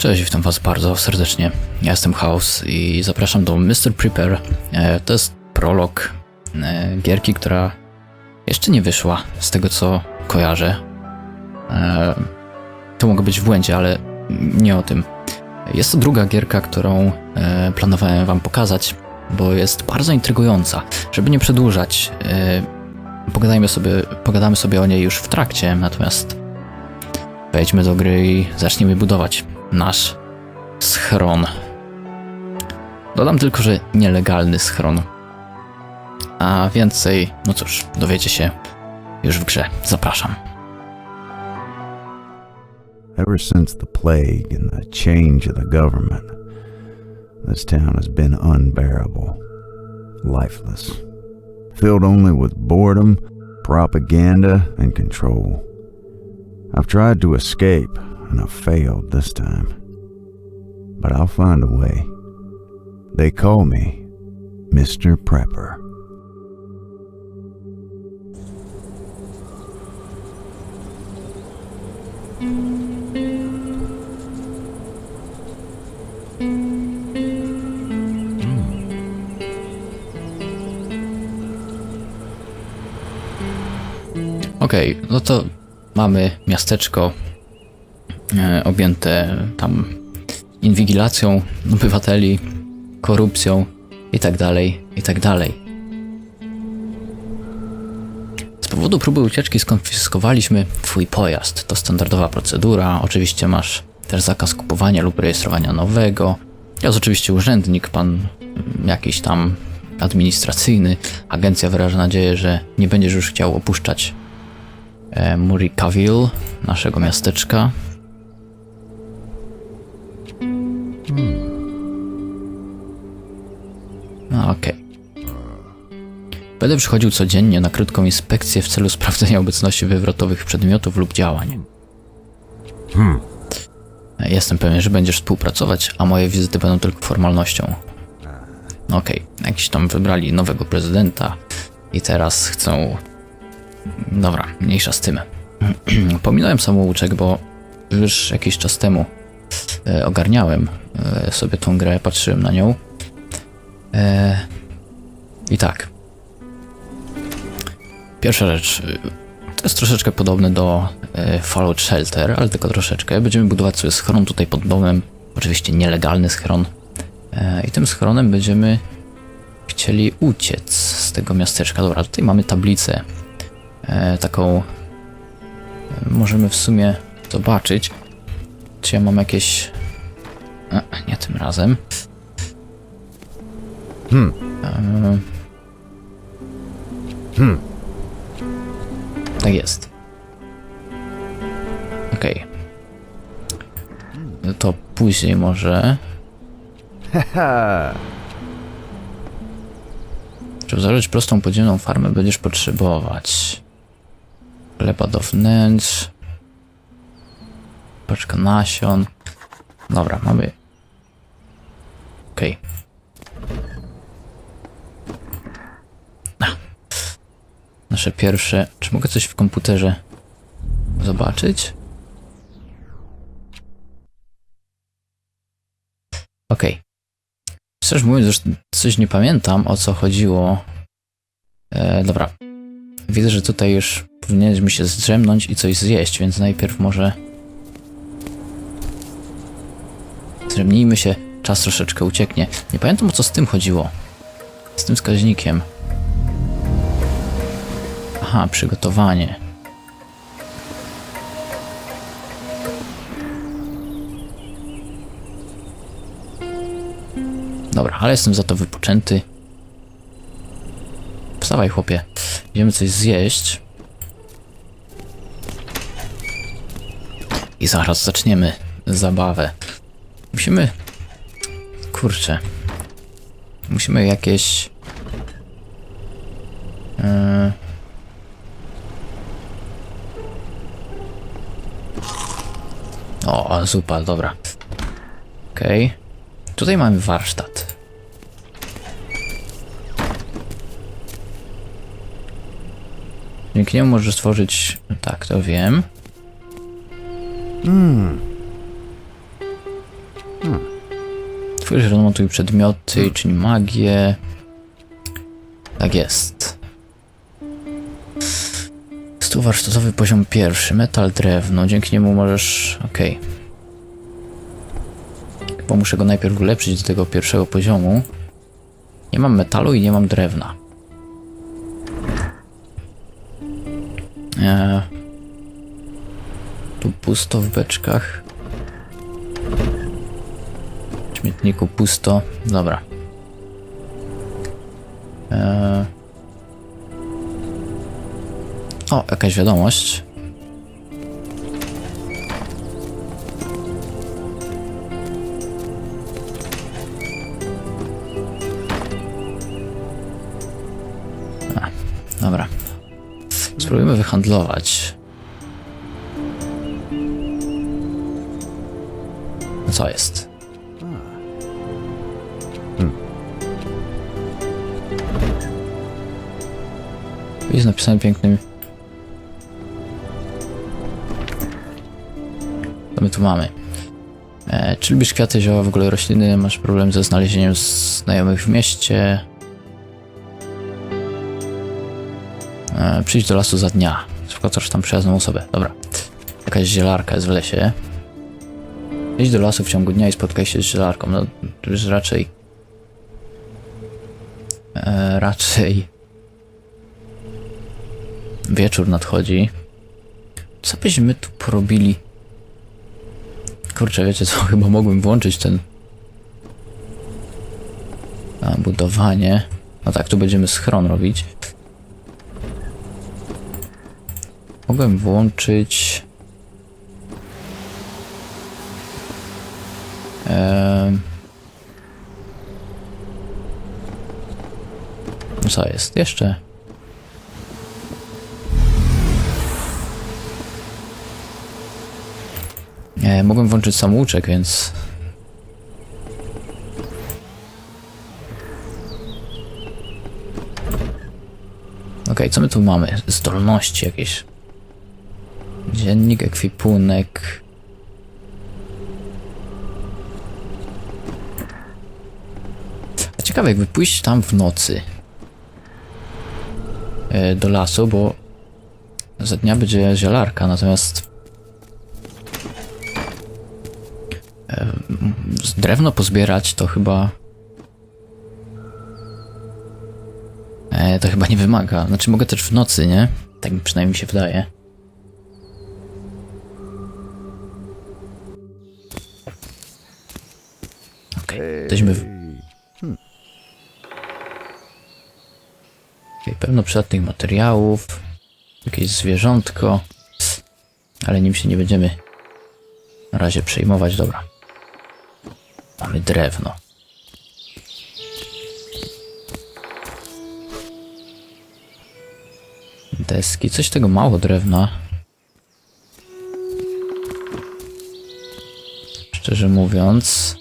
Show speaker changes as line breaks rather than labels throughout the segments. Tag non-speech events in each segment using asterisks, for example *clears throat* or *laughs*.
Cześć, witam was bardzo serdecznie. Ja jestem House i zapraszam do Mr. Prepare. E, To jest prolog e, gierki, która jeszcze nie wyszła, z tego co kojarzę. E, To mogę być w błędzie, ale nie o tym. Jest to druga gierka, którą planowałem wam pokazać, bo jest bardzo intrygująca. Żeby nie przedłużać, pogadajmy sobie, pogadamy sobie o niej już w trakcie, natomiast wejdźmy do gry i zacznijmy budować nasz schron. Dodam tylko, że nielegalny schron. A więcej, no cóż, dowiecie się już w grze. Zapraszam.
Ever since the plague and the change of the government, this town has been unbearable, lifeless, filled only with boredom, propaganda, and control. I've tried to escape, and I've failed this time. But I'll find a way. They call me Mr. Prepper. Hmm.
Okej, no to mamy miasteczko objęte tam inwigilacją obywateli, korupcją i tak dalej, i tak. Z powodu próby ucieczki skonfiskowaliśmy twój pojazd. To standardowa procedura. Oczywiście masz też zakaz kupowania lub rejestrowania nowego. Jest oczywiście urzędnik, pan mm, jakiś tam administracyjny. Agencja wyraża nadzieję, że nie będziesz już chciał opuszczać e, Murikaville, naszego miasteczka. Będę przychodził codziennie na krótką inspekcję w celu *laughs* sprawdzenia obecności wywrotowych przedmiotów lub działań. E, Jestem pewien, że będziesz współpracować, a moje wizyty będą tylko formalnością. Okej, jakiś tam wybrali nowego prezydenta i teraz chcą Dobra, mniejsza z tym. *clears throat* Pominąłem samouczek, bo już jakiś czas temu e, ogarniałem e, sobie tą grę, patrzyłem na nią. E, I tak. Pierwsza rzecz. e, To jest troszeczkę podobne do e, Fallout Shelter, ale tylko troszeczkę. Będziemy budować sobie schron tutaj pod domem. Oczywiście nielegalny schron. E, I tym schronem będziemy chcieli uciec z tego miasteczka. Dobra, tutaj mamy tablicę e, taką e, możemy w sumie zobaczyć, czy ja mam jakieś e, nie tym razem
Hmm. Hmm.
Tak jest okej No to później może! Żeby założyć prostą podziemną farmę będziesz potrzebować chleba do wnętrz, paczka nasion. Dobra, mamy. Okej. A. Nasze pierwsze. Czy mogę coś w komputerze zobaczyć? Okej. Szczerze mówiąc, już coś nie pamiętam o co chodziło. E, dobra. Widzę, że tutaj już powinieneśmy się zdrzemnąć i coś zjeść, więc najpierw może. Zdrzemnijmy się, czas troszeczkę ucieknie. Nie pamiętam o co z tym chodziło. Z tym wskaźnikiem. Aha, przygotowanie. Dobra, ale jestem za to wypoczęty. Wstawaj, chłopie. Idziemy coś zjeść. I zaraz zaczniemy zabawę. Musimy. Kurczę. Musimy jakieś. Yy... O, zupa, dobra. Okej. Tutaj mamy warsztat. Dzięki niemu możesz stworzyć. Tak, to wiem.
Hmm.
Twórz, remontuj przedmioty, czyń magię. Tak jest. Stół warsztatowy poziom pierwszy, metal, drewno, dzięki niemu możesz... okej. Chyba muszę go najpierw ulepszyć do tego pierwszego poziomu. Nie mam metalu i nie mam drewna. Eee, tu pusto w beczkach. W śmietniku pusto. Dobra. Eee... O, jakaś wiadomość. A, dobra. Spróbujmy wyhandlować. No Co jest? Tu Jest napisane pięknym. Tu mamy? E, czy lubisz kwiaty, zioła, w ogóle rośliny? Masz problem ze znalezieniem znajomych w mieście? E, przyjdź do lasu za dnia. Spotkasz tam przyjazną osobę. Dobra. Jakaś zielarka jest w lesie. Idź do lasu w ciągu dnia i spotkaj się z zielarką. No, już raczej... E, raczej... Wieczór nadchodzi. Co byśmy tu porobili? Kurczę, wiecie co? *laughs* Chyba mogłem włączyć ten... A, budowanie. No tak, tu będziemy schron robić. Mogłem włączyć... Em, Co jest? Jeszcze... E, mogłem włączyć samouczek, więc... Okej, co my tu mamy? Zdolności jakieś. Dziennik, ekwipunek. A ciekawe, jakby pójść tam w nocy. E, do lasu, bo za dnia będzie zielarka, natomiast drewno pozbierać to chyba. E, to chyba nie wymaga. Znaczy mogę też w nocy, nie? Tak mi przynajmniej się wydaje. Okej, jesteśmy w... Okej, pełno przydatnych materiałów. Jakieś zwierzątko. Ale nim się nie będziemy na razie przejmować. Dobra. Mamy drewno. Deski, coś tego mało drewna. Szczerze mówiąc.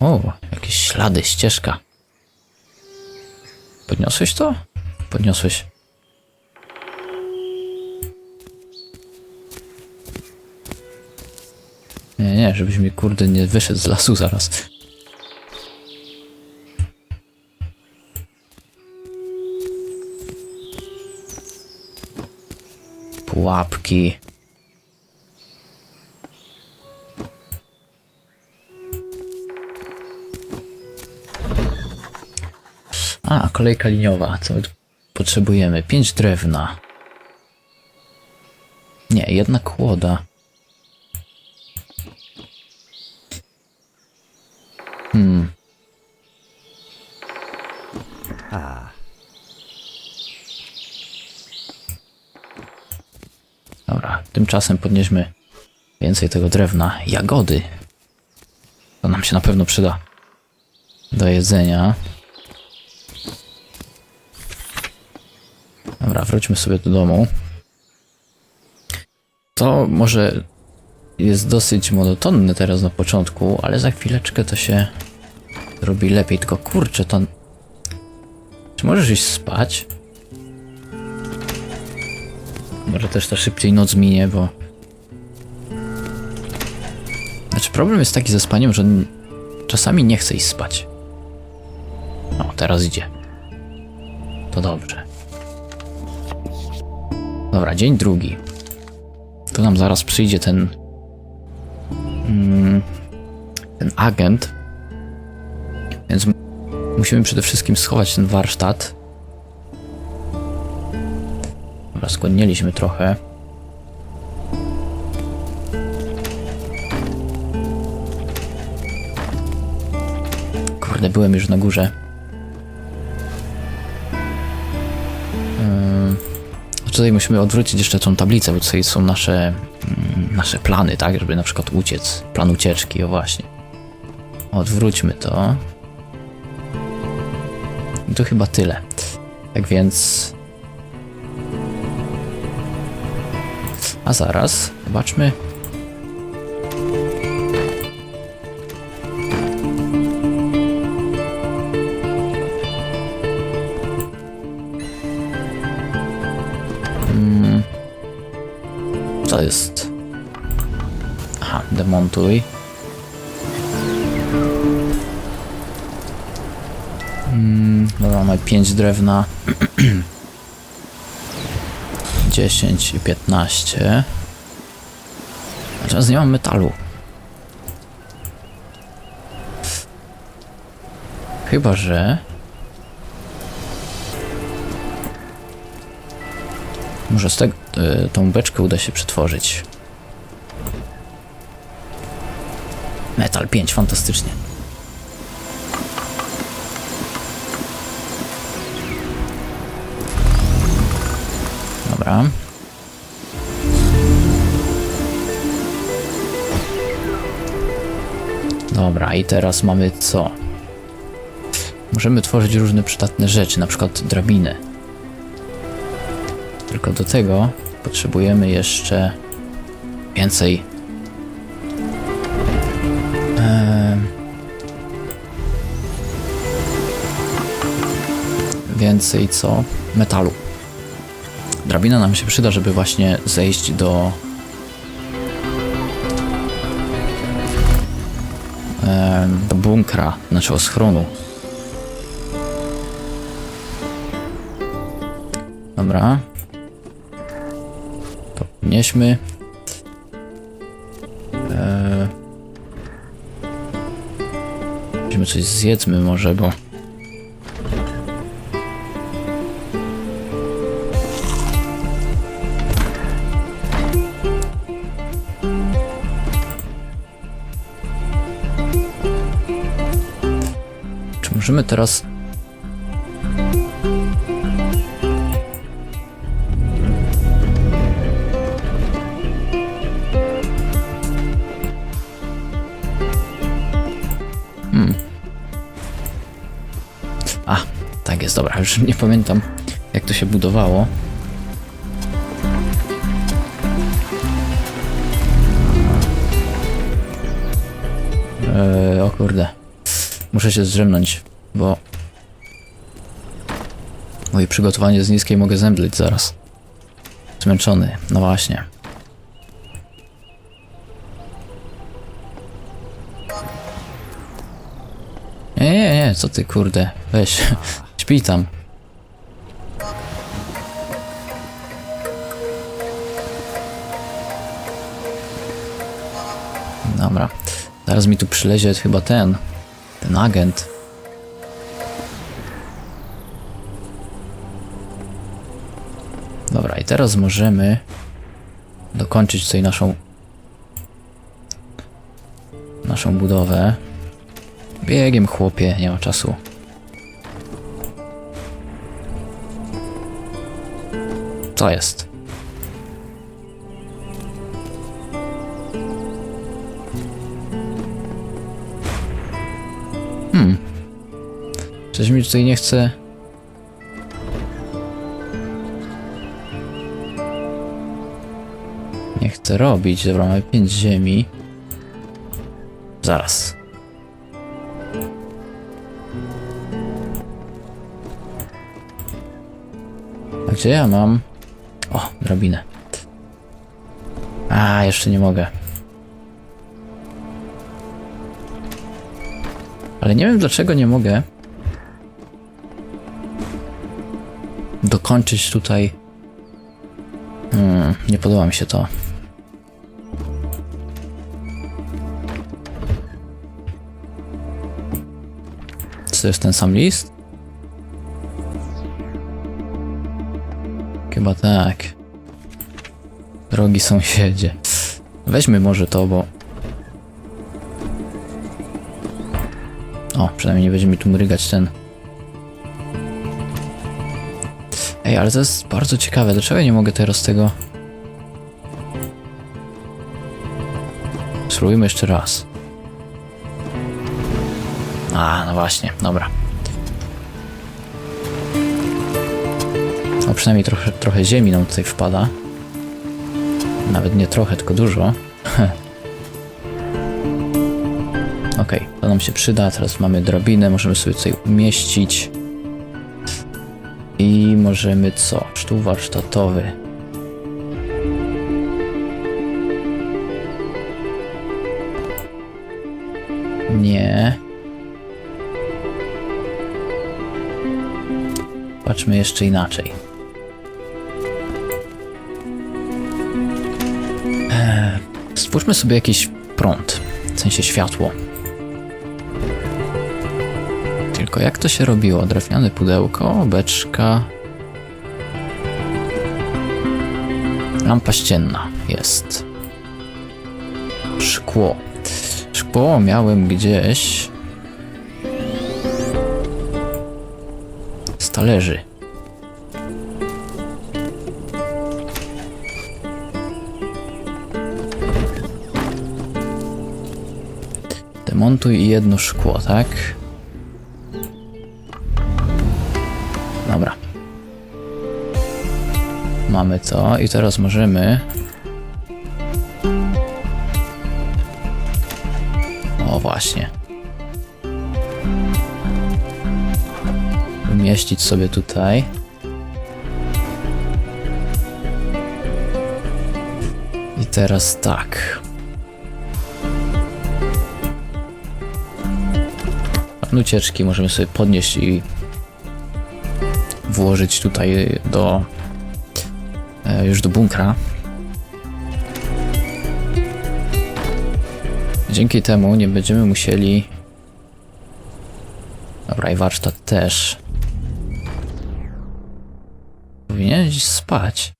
O, jakieś ślady, ścieżka. Podniosłeś to? Podniosłeś. Nie, żebyś mi kurde nie wyszedł z lasu zaraz. Pułapki. A, kolejka liniowa. Co my tu potrzebujemy? Pięć drewna. Nie, jedna kłoda. Hmm. Dobra, tymczasem podnieśmy więcej tego drewna. Jagody. To nam się na pewno przyda do jedzenia. Dobra, wróćmy sobie do domu. To może jest dosyć monotonne teraz na początku, ale za chwileczkę to się robi lepiej. Tylko kurczę, to... Czy możesz iść spać? Może też to szybciej noc minie, bo... Znaczy problem jest taki ze spaniem, że czasami nie chce iść spać. O, teraz idzie. To dobrze. Dobra, dzień drugi. Tu nam zaraz przyjdzie ten. Mm, ten agent. Więc musimy przede wszystkim schować ten warsztat. Dobra, skłoniliśmy trochę. Kurde, byłem już na górze. Tutaj musimy odwrócić jeszcze tą tablicę, bo tutaj są nasze, mm, nasze plany, tak? Żeby na przykład uciec. Plan ucieczki, o właśnie. Odwróćmy to. I to chyba tyle. Tak więc. A zaraz, zobaczmy. Mm. Co jest? Demontuj. Mm, dobra, mamy 5 drewna. *clears throat* 10 i 15. Natomiast nie mam metalu. Chyba, że... Może z tego y, tą beczkę uda się przetworzyć. Metal 5, fantastycznie. Dobra. Dobra, i teraz mamy co? Możemy tworzyć różne przydatne rzeczy, na przykład drabiny. Tylko do tego potrzebujemy jeszcze więcej. Więcej co? Metalu. Drabina nam się przyda, żeby właśnie zejść do. do bunkra, znaczy schronu. Dobra. To podnieśmy. Eee... Weźmy coś zjedzmy może, bo... możemy teraz A, tak jest, dobra, już nie pamiętam jak to się budowało. Eee, o kurde. Muszę się zdrzemnąć, bo moje przygotowanie z niskiej mogę zemdleć zaraz. Zmęczony, no właśnie. Nie, nie, nie, co ty kurde, weź, *laughs* śpij tam. Dobra, zaraz mi tu przylezie chyba ten, ten agent. Teraz możemy dokończyć tutaj naszą naszą budowę. Biegiem, chłopie, nie ma czasu. Co jest? Hmm. Coś mi tutaj nie chce. Chce robić. Dobra, mamy 5 ziemi. Zaraz. A gdzie ja mam? O, drabinę. A, jeszcze nie mogę. Ale nie wiem dlaczego nie mogę dokończyć tutaj. Hmm, nie podoba mi się to. To jest ten sam list? Chyba tak. Drogi sąsiedzie. Weźmy może to, bo... O, przynajmniej nie będzie mi tu mrygać ten... Ej, ale to jest bardzo ciekawe. Dlaczego ja nie mogę teraz tego... Spróbujmy jeszcze raz. A, no właśnie, dobra. O, przynajmniej trochę, trochę ziemi nam tutaj wpada. Nawet nie trochę, tylko dużo. *laughs* Okej, to nam się przyda. Teraz mamy drabinę, możemy sobie tutaj umieścić. I możemy co? Sztuk warsztatowy. Nie. Patrzmy jeszcze inaczej. Eee, Stwórzmy sobie jakiś prąd, w sensie światło. Tylko jak to się robiło? Drewniane pudełko, beczka. Lampa ścienna jest. Szkło. Szkło miałem gdzieś. Z talerzy. Demontuj jedno szkło, tak? Dobra. Mamy to i teraz możemy... O właśnie. Umieścić sobie tutaj. I teraz tak. Pan ucieczki możemy sobie podnieść i włożyć tutaj do e, już do bunkra. Dzięki temu nie będziemy musieli Dobra, i warsztat też. Powinien gdzieś spać.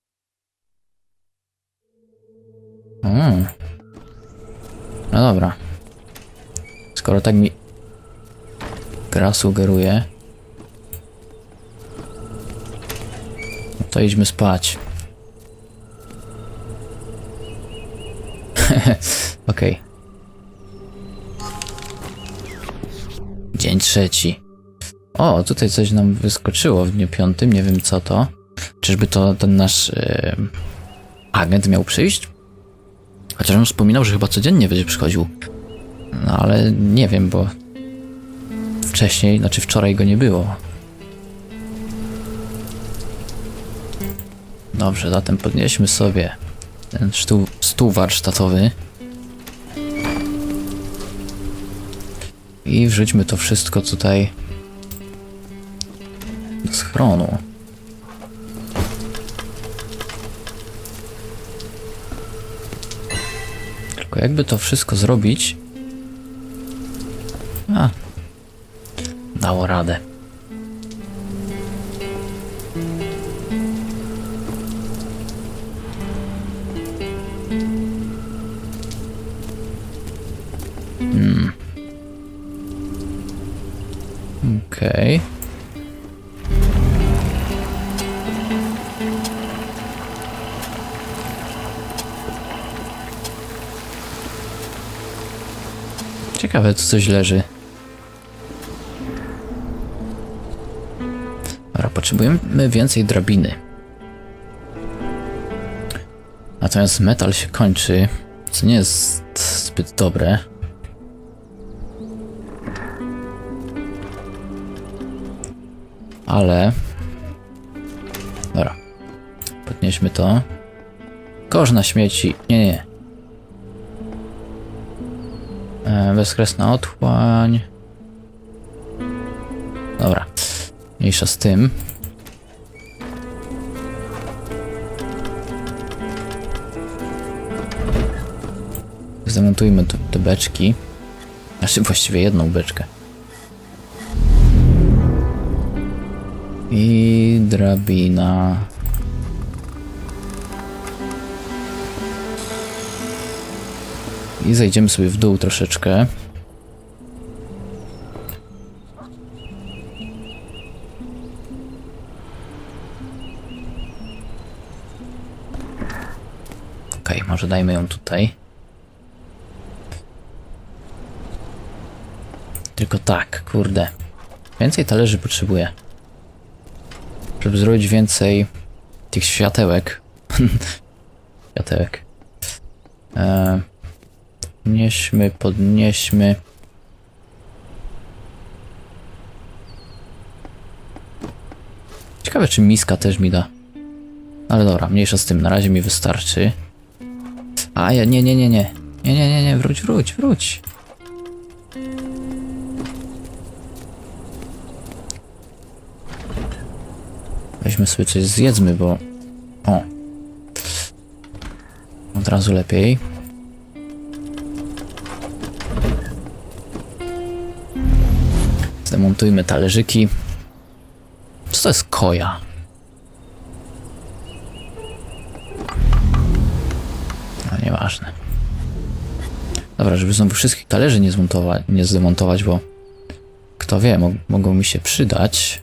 Mm. No dobra. Skoro tak mi gra sugeruje, no to idźmy spać. *laughs* Okej. Dzień trzeci. O, tutaj coś nam wyskoczyło w dniu piątym, nie wiem co to. Czyżby to ten nasz e, agent miał przyjść? Chociaż on wspominał, że chyba codziennie będzie przychodził. No ale nie wiem, bo wcześniej, znaczy wczoraj go nie było. Dobrze, zatem podnieśmy sobie ten stół, stół warsztatowy. I wrzućmy to wszystko tutaj do schronu. Tylko jakby to wszystko zrobić? Dało radę. Okej. Ciekawe, tu coś leży. Potrzebujemy więcej drabiny. Natomiast metal się kończy, co nie jest zbyt dobre. Ale... Dobra. Podnieśmy to. Kosz na śmieci. Nie, nie. E, bezkresna otchłań. Dobra. Mniejsza z tym. Zamontujmy tu te beczki. Znaczy właściwie jedną beczkę. I drabina. I zejdziemy sobie w dół troszeczkę. Może dajmy ją tutaj. Tylko tak, kurde. Więcej talerzy potrzebuję. Żeby zrobić więcej tych światełek. *laughs* światełek. E, podnieśmy, podnieśmy. Ciekawe, czy miska też mi da. Ale dobra, mniejsza z tym, na razie mi wystarczy. A ja, nie, nie, nie, nie. Nie, nie, nie, nie, wróć, wróć, wróć. Weźmy sobie coś zjedzmy, bo... O. Od razu lepiej. Zdemontujmy talerzyki. Co to jest koja? No nieważne. Dobra, żeby znowu wszystkich talerzy nie nie zdemontować, bo kto wie, mo mogą mi się przydać.